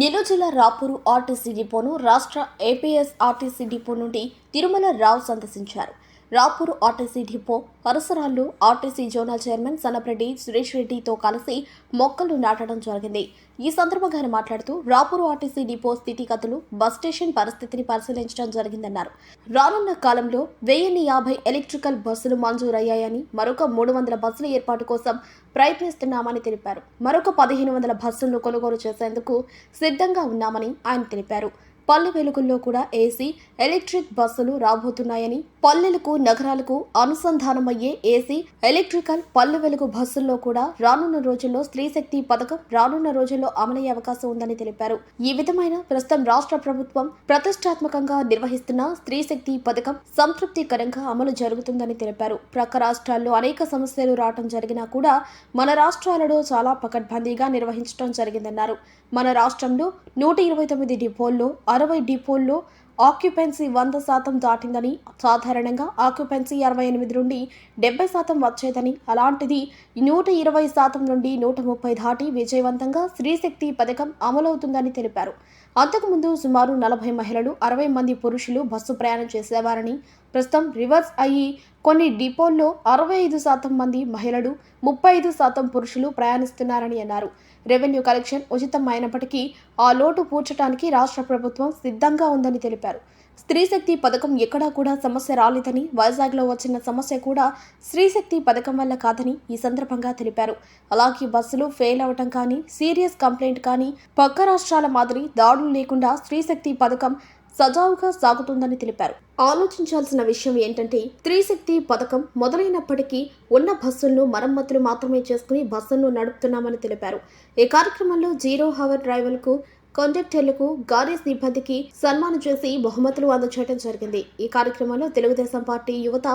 నెల్లూరు జిల్లా రాపూరు ఆర్టీసీ డిపోను రాష్ట్ర APS RTC depot నుండి తిరుమల రావు సందర్శించారు. రాపూర్ ఆర్టీసీ డిపో పరిసరాల్లో RTC zonal chairman Sannapreddy Suresh రెడ్డితో కలిసి మొక్కలు నాటడం జరిగింది. ఈ సందర్భంగా ఆయన మాట్లాడుతూ రాపూర్ ఆర్టీసీ డిపో స్థితిగతులు బస్ స్టేషన్ పరిస్థితిని పరిశీలించడం జరిగిందన్నారు. రానున్న కాలంలో వెయ్యిన్ని యాభై ఎలక్ట్రికల్ బస్సులు మంజూరయ్యాయని మరొక మూడు వందల బస్సుల ఏర్పాటు కోసం ప్రయత్నిస్తున్నామని తెలిపారు. మరొక పదిహేను వందల బస్సులను కొనుగోలు చేసేందుకు సిద్ధంగా ఉన్నామని ఆయన తెలిపారు. పల్లె వెలుగుల్లో కూడా ఏసీ ఎలక్ట్రిక్ బస్సులు రాబోతున్నాయని పల్లెలకు నగరాలకు అనుసంధానమయ్యే ఏసీ ఎలక్ట్రికల్ పల్లె వెలుగు బస్సుల్లో కూడా రానున్న రోజుల్లో స్త్రీ శక్తి పథకం రానున్న రోజుల్లో అమలయ్యే అవకాశం ఉందని తెలిపారు. ఈ విధమైన ప్రస్తుతం రాష్ట్ర ప్రభుత్వం ప్రతిష్టాత్మకంగా నిర్వహిస్తున్న స్త్రీ శక్తి పథకం సంతృప్తికరంగా అమలు జరుగుతుందని తెలిపారు. ప్రక్క రాష్ట్రాల్లో అనేక సమస్యలు రావటం జరిగినా కూడా మన రాష్ట్రాలలో చాలా పకడ్బందీగా నిర్వహించడం జరిగిందన్నారు. మన రాష్ట్రంలో నూట ఇరవై తొమ్మిది డిపోల్లో అరవై డిపోల్లో ఆక్యుపెన్సీ వంద శాతం దాటిందని సాధారణంగా ఆక్యుపెన్సీ అరవై ఎనిమిది నుండి డెబ్బై శాతం వచ్చేదని అలాంటిది నూట ఇరవై శాతం నుండి నూట ముప్పై దాటి విజయవంతంగా స్త్రీశక్తి పథకం అమలవుతుందని తెలిపారు. అంతకుముందు సుమారు నలభై మహిళలు అరవై మంది పురుషులు బస్సు ప్రయాణం చేసేవారని ప్రస్తుతం రివర్స్ అయ్యి కొన్ని డిపోల్లో అరవై ఐదు శాతం మంది మహిళలు ముప్పై ఐదు శాతం పురుషులు ప్రయాణిస్తున్నారని అన్నారు. రెవెన్యూ కలెక్షన్ ఉచితం అయినప్పటికీ ఆ లోటు పూడ్చడానికి రాష్ట్ర ప్రభుత్వం సిద్ధంగా ఉందని తెలిపారు. స్త్రీశక్తి పథకం ఎక్కడా కూడా సమస్య రాలేదని వైజాగ్లో వచ్చిన సమస్య కూడా స్త్రీశక్తి పథకం వల్ల కాదని ఈ సందర్భంగా తెలిపారు. అలాగే బస్సులు ఫెయిల్ అవటం కానీ సీరియస్ కంప్లైంట్ కానీ పక్క రాష్ట్రాల మాదిరి దాడులు లేకుండా స్త్రీశక్తి పథకం సజావుగా సాగుతుందని తెలిపారు. ఆలోచించాల్సిన విషయం ఏంటంటే త్రిశక్తి పథకం మొదలైనప్పటికీ ఉన్న బస్సులను మరమ్మతులు మాత్రమే చేసుకుని బస్సులను నడుపుతున్నామని తెలిపారు. ఈ కార్యక్రమంలో జీరో హవర్ డ్రైవర్లకు కండక్టర్లకు గాలి సిబ్బందికి సన్మానం చేసి బహుమతులు అందచేయడం జరిగింది. ఈ కార్యక్రమంలో తెలుగుదేశం పార్టీ యువత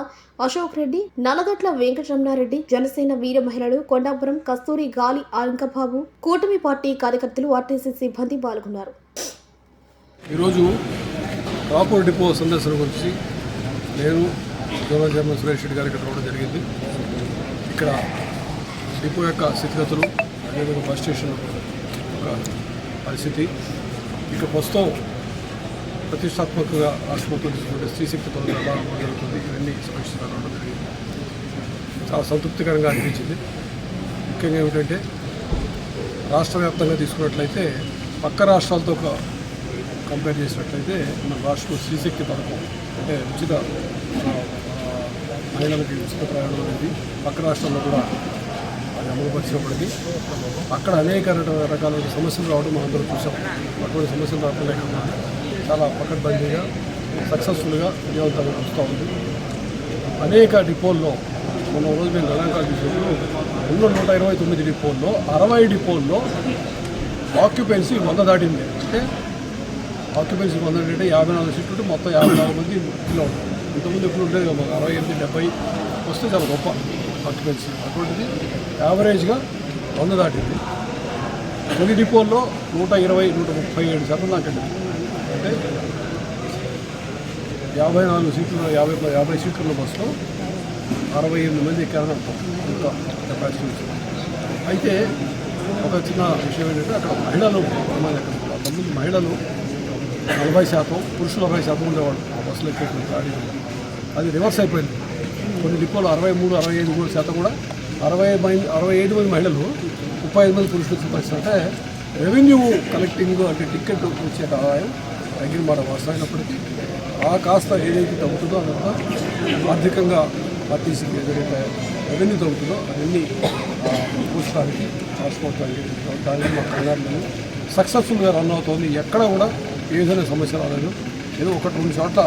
అశోక్ రెడ్డి నలగట్ల వెంకటరమణారెడ్డి జనసేన వీర మహిళలు కొండాపురం కస్తూరి గాలి అంకబాబు కూటమి పార్టీ కార్యకర్తలు ఆర్టీసీ సిబ్బంది పాల్గొన్నారు. ఈరోజు రాపూర్ డిపో సందర్శన గురించి నేను జోనల్ చైర్మన్ సురేష్ రెడ్డి గారు ఇక్కడ రావడం జరిగింది. ఇక్కడ డిపో యొక్క స్థితిగతులు అదేవిధంగా బస్ స్టేషన్ యొక్క పరిస్థితి ఇక ప్రస్తుతం ప్రతిష్టాత్మకంగా రాష్ట్ర ప్రభుత్వం తీసుకుంటే స్త్రీశక్తి పథకం ఎలా జరుగుతుంది. ఇవన్నీ సమీక్షించడం రావడం జరిగింది. చాలా సంతృప్తికరంగా అనిపించింది. ముఖ్యంగా ఏమిటంటే రాష్ట్ర వ్యాప్తంగా తీసుకున్నట్లయితే పక్క రాష్ట్రాలతో ఒక కంపేర్ చేసినట్లయితే మన రాష్ట్రంలో శ్రీశక్తి పథకం అంటే ఉచిత మహిళలకి ఉచిత ప్రయాణం అనేది పక్క రాష్ట్రాల్లో కూడా అది అమలుపరిచినప్పటికీ అక్కడ అనేక రక- రకాల సమస్యలు రావడం మనం అందరం చూసాం. అటువంటి సమస్యలు రావడం లేకుండా చాలా పకడ్బందీగా సక్సెస్ఫుల్గా విజయవంతంగా నడుస్తూ ఉంది. అనేక డిపోల్లో మొన్న రోజు మేము గణాంకాలు చూసినప్పుడు ఉన్న నూట ఇరవై తొమ్మిది డిపోల్లో అరవై డిపోల్లో ఆక్యుపెన్సీ వంద దాటింది. అంటే ఆక్యుపెన్సీ పొందాలంటే యాభై నాలుగు సీట్లు ఉంటే మొత్తం యాభై నాలుగు మంది ఇంట్లో ఉంటారు ఇంతకుముందు ఎప్పుడు ఉండేది ఒక అరవై ఎనిమిది డెబ్బై వస్తే చాలా గొప్ప ఆక్యుపెన్సీ అటువంటిది యావరేజ్గా వంద దాటింది. కొన్ని డిపోల్లో నూట ఇరవై నూట ముప్పై ఏడు శాతం దాకండి అంటే యాభై నాలుగు సీట్లు యాభై యాభై సీట్లు బస్సులో అరవై ఎనిమిది మంది ఎక్కారని అర్థం. కెపాసిటీ అయితే ఒక చిన్న విషయం ఏంటంటే అక్కడ మహిళలు ప్రమాదం అక్కడ కొంతమంది మహిళలు నలభై శాతం పురుషులు అరవై శాతం ఉండేవాళ్ళు. ఆ బస్సులో ఎక్కేటువంటి గాడి అది రివర్స్ అయిపోయింది. కొన్ని డిపోలు అరవై మూడు అరవై ఐదు మూడు శాతం కూడా అరవై మంది అరవై ఐదు మంది మహిళలు ముప్పై ఐదు మంది పురుషులు వచ్చిన అంటే రెవెన్యూ కలెక్టింగ్ అంటే టికెట్ వచ్చే ఆదాయం తగ్గిన మాట వాస్తవమైనప్పటికీ ఆ కాస్త ఏదైతే తగ్గుతుందో అదంతా ఆర్థికంగా ఆర్టీసీకి ఏదైతే రెవెన్యూ తగ్గుతుందో అవన్నీ పూర్చడానికి రాసుకోవటానికి దానికి మా కంగారు సక్సెస్ఫుల్గా రన్ అవుతుంది. ఎక్కడ కూడా ఏ సమస్య రాలేదు ఏదో ఒకటి రెండు చోట్ల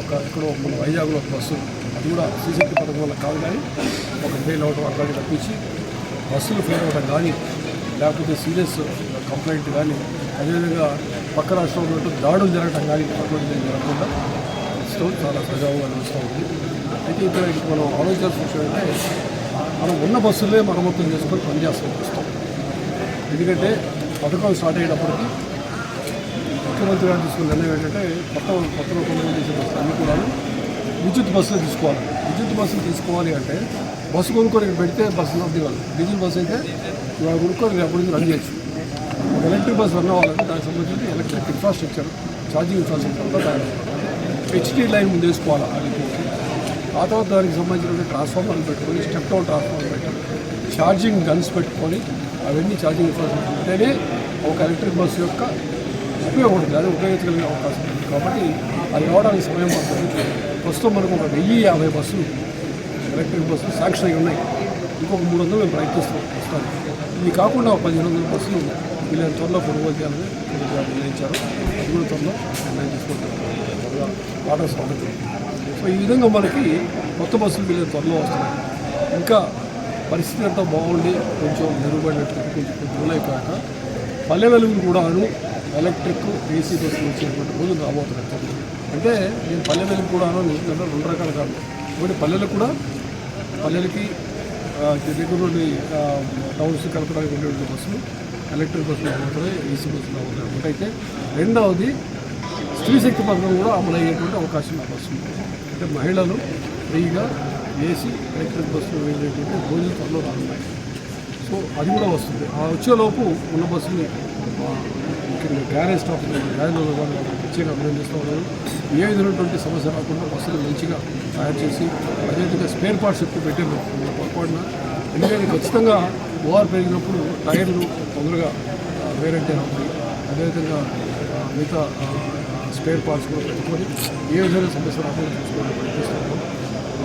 ఒక ఇక్కడ మన వైజాగ్లో ఒక బస్సు అది కూడా శ్రీశక్తి పథకం వల్ల కాదు కానీ ఒక ఫెయిల్ అవడం అట్లాంటి తప్పించి బస్సులు ఫెయిల్ అవ్వడం కానీ లేకపోతే సీరియస్ కంప్లైంట్ కానీ అదేవిధంగా పక్క రాష్ట్రంలో దాడులు జరగడం కానీ అటువంటి జరగకుండా ప్రస్తుతం చాలా సజావుగా నడుస్తూ ఉంది. అయితే ఇక్కడ మనం ఆలోచించాల్సిన విషయం ఏంటంటే మనం ఉన్న బస్సులే మరమ్మతులు చేసుకొని పనిచేస్తాం ప్రస్తుతం. ఎందుకంటే పథకం స్టార్ట్ అయ్యేటప్పటికి ముఖ్యమంత్రి గారు తీసుకున్న నిర్ణయం ఏంటంటే కొత్త కొత్త కొనుగోలు చేసే బస్సులు అన్నీ కూడా విద్యుత్ బస్సులు తీసుకోవాలి. విద్యుత్ బస్సులు తీసుకోవాలి అంటే బస్సు కొనుక్కొని ఇక్కడ పెడితే బస్సు దిగాలి డీజిల్ బస్సు అయితే ఇవాళ కొనుక్కొని రేపటి నుంచి రన్ చేయొచ్చు. ఒక ఎలక్ట్రిక్ బస్ రన్ అవ్వాలంటే దానికి సంబంధించి ఎలక్ట్రిక్ ఇన్ఫ్రాస్ట్రక్చర్ ఛార్జింగ్ ఇన్ఫ్రాస్ట్రక్చర్ అంతా దాని హెచ్టీ లైన్ ముందేసుకోవాలి ఆ ఆ తర్వాత దానికి సంబంధించిన ట్రాన్స్ఫార్మర్లు పెట్టుకొని స్టెప్ డౌన్ ట్రాన్స్ఫార్మర్ పెట్టుకొని ఛార్జింగ్ గన్స్ పెట్టుకొని అవన్నీ ఛార్జింగ్ ఇన్ఫ్రాస్ట్రక్చర్ ఉంటేనే ఒక ఎలక్ట్రిక్ బస్సు యొక్క ఉపయోగపడుతుంది. అది ఉపయోగించగలిగే అవకాశం ఉంది. కాబట్టి అది రావడానికి సమయం పడుతుంది. ప్రస్తుతం మనకు ఒక వెయ్యి యాభై బస్సులు ఎలక్ట్రిక్ బస్సులు శాంక్షన్ అయి ఉన్నాయి. ఇంకొక మూడు వందలు మేము ప్రయత్నిస్తాం ప్రస్తుతానికి. ఇది కాకుండా ఒక పదిహేను వందల బస్సులు వీళ్ళని త్వరలో కొనుగోలు చేయాలని నిర్ణయించారు. అది కూడా త్వరలో నిర్ణయం తీసుకుంటారు ఆర్డర్స్ సో ఈ విధంగా మనకి కొత్త బస్సులు వీళ్ళని త్వరలో వస్తున్నాయి. ఇంకా పరిస్థితి అంతా బాగుండి కొంచెం మెరుగుపడినట్టు కొంచెం కొంచెం కాక పల్లె వెలుగులు కూడాను ఎలక్ట్రిక్ ఏసీ బస్సులు వచ్చేటువంటి రోజులు రాబోతున్నాయి అంటే నేను పల్లె వెలుగు కూడాను రెండు రకాలు కాదు. ఒకటి పల్లెలకు కూడా పల్లెలకి దగ్గర నుండి టౌన్స్ కలపడానికి ఉండేటువంటి బస్సులు ఎలక్ట్రిక్ బస్సులు అవుతున్నాయి ఏసీ బస్సులు అవుతాయి ఒకటైతే రెండవది స్త్రీ శక్తి పథకం కూడా అమలు అయ్యేటువంటి అవకాశం నాకు వస్తుంది అంటే మహిళలు ఫ్రీగా ఏసీ ఎలక్ట్రిక్ బస్సులు వెళ్ళేటువంటి రోజులు త్వరలో రానున్నాయి. సో అది కూడా వస్తుంది. ఆ వచ్చేలోపు ఉన్న బస్సుని ముఖ్యంగా గ్యారేజ్ స్టాప్ గ్యారేజ్ ప్రత్యేక అభివృద్ధి చేస్తూ ఉన్నారు ఏ విధమైనటువంటి సమస్య రాకుండా బస్సులు మంచిగా తయారు చేసి అదేవిధంగా స్పేర్ పార్ట్స్ ఎక్కువ పెట్టారు. పొరపాటున ఎందుకంటే ఖచ్చితంగా ఓవర్ పెరిగినప్పుడు టైర్లు తొందరగా వేరంటే అవుతాయి అదేవిధంగా మిగతా స్పేర్ పార్ట్స్ కూడా పెట్టుకొని ఏ విధమైన సమస్య రాకుండా చూసుకోవడం ప్రయత్నిస్తున్నాం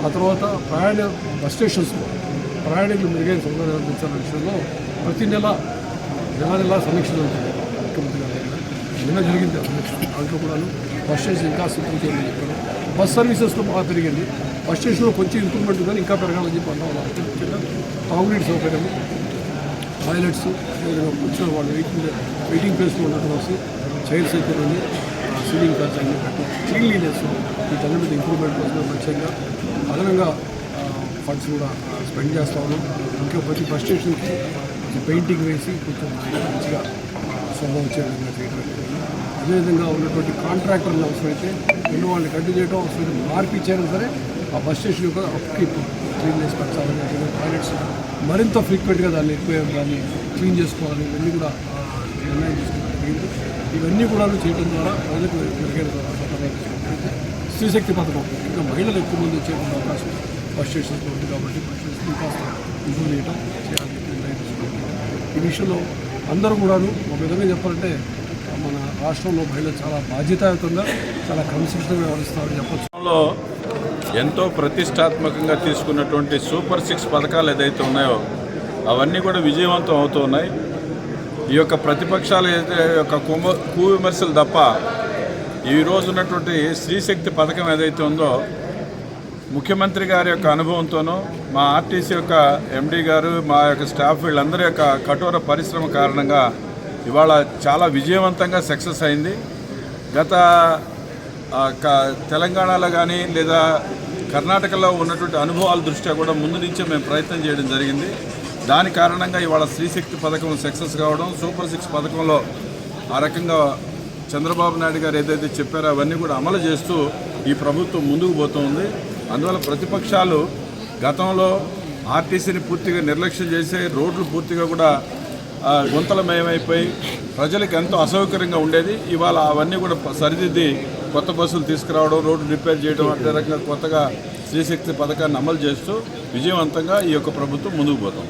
ఆ తర్వాత ప్రయాణ బస్ స్టేషన్స్లో ప్రయాణికులు మెరుగైన సౌకర్యాలు అందించాలనే విషయంలో ప్రతి నెల నెల నెల సమీక్షలు ఉంటుంది ముఖ్యమంత్రి గారి దగ్గర. నిన్న జరిగింది సమీక్ష. దాంట్లో కూడా బస్ స్టేషన్ ఇంకా సింపుల్ చేయాలని చెప్పారు. బస్ సర్వీసెస్లో బాగా పెరిగింది. బస్ స్టేషన్లో కొంచెం ఇంప్రూవ్మెంట్ ఉందని ఇంకా పెరగాలని చెప్పి అన్నా వాళ్ళు ముఖ్యంగా తాగునీటి సౌకర్యం టాయిలెట్స్ అదేవిధంగా కూర్చొని వాళ్ళు వెయిటింగ్ వెయిటింగ్ ప్లేస్లో ఉండటం చైర్స్ అయితేనండి సీలింగ్ ఫ్యాన్స్ అన్ని పెట్టి క్లీన్లీనెస్ వీటన్ని మీద ఇంప్రూవ్మెంట్ కోసం లక్ష్యంగా అదనంగా ఫండ్స్ కూడా స్పెండ్ చేస్తా ఉన్నాం ఇంకా ప్రతి బస్ స్టేషన్కి కొంచెం పెయింటింగ్ వేసి కొంచెం మంచిగా శోభ వచ్చే విధంగా చేయడం అదేవిధంగా ఉన్నటువంటి కాంట్రాక్టర్లు అవసరమైతే రెండు వాళ్ళని కట్టు చేయడం అవసరం మార్పు ఇచ్చారు సరే ఆ బస్ స్టేషన్ యొక్క అప్కీప్ క్లీన్ పెంచాలని అదేవిధంగా టాయిలెట్స్ మరింత ఫ్రీక్వెంట్గా దాన్ని ఎక్కువ దాన్ని క్లీన్ చేసుకోవాలని ఇవన్నీ కూడా నిర్ణయం తీసుకోవడం ఇవన్నీ కూడా చేయడం ద్వారా ప్రజలకు మెరుగైన సౌకర్యాలు స్త్రీశక్తి పథకం ఇంకా మహిళలు ఎక్కువ మంది వచ్చేటువంటి అవకాశం బస్ స్టేషన్స్లో ఉంది కాబట్టి బస్ స్టేషన్ ఇంకాస్త ఇంప్రూవ్ చేయడం చేయాలి ఈ విషయంలో అందరూ కూడాను ఒక విధంగా చెప్పాలంటే మన రాష్ట్రంలో మహిళలు చాలా బాధ్యతాయుతంగా చాలా క్రమశిక్షణగా వ్యవహరిస్తారని చెప్పచ్చు. ఎంతో ప్రతిష్టాత్మకంగా తీసుకున్నటువంటి సూపర్ సిక్స్ పథకాలు ఏదైతే ఉన్నాయో అవన్నీ కూడా విజయవంతం అవుతూ ఉన్నాయి. ఈ యొక్క ప్రతిపక్షాలు ఏదైతే యొక్క కుమ కు విమర్శలు తప్ప ఈ రోజు ఉన్నటువంటి స్త్రీశక్తి పథకం ఏదైతే ఉందో ముఖ్యమంత్రి గారి యొక్క అనుభవంతోనూ మా ఆర్టీసీ యొక్క ఎండీ గారు మా యొక్క స్టాఫ్ వీళ్ళందరి యొక్క కఠోర పరిశ్రమ కారణంగా ఇవాళ చాలా విజయవంతంగా సక్సెస్ అయింది. గత తెలంగాణలో కానీ లేదా కర్ణాటకలో ఉన్నటువంటి అనుభవాల దృష్ట్యా కూడా ముందు నుంచే మేము ప్రయత్నం చేయడం జరిగింది. దాని కారణంగా ఇవాళ శ్రీశక్తి పథకం సక్సెస్ కావడం సూపర్ సిక్స్ పథకంలో ఆ రకంగా చంద్రబాబు నాయుడు గారు ఏదైతే చెప్పారో అవన్నీ కూడా అమలు చేస్తూ ఈ ప్రభుత్వం ముందుకు పోతుంది అందువల్ల ప్రతిపక్షాలు గతంలో ఆర్టీసీని పూర్తిగా నిర్లక్ష్యం చేసే రోడ్లు పూర్తిగా కూడా గుంతలమయమైపోయి ప్రజలకు ఎంతో అసౌకర్యంగా ఉండేది. ఇవాళ అవన్నీ కూడా సరిదిద్ది కొత్త బస్సులు తీసుకురావడం రోడ్డు రిపేర్ చేయడం అదే రకంగా కొత్తగా స్త్రీశక్తి పథకాన్ని అమలు చేస్తూ విజయవంతంగా ఈ యొక్క ప్రభుత్వం ముందుకు పోతాం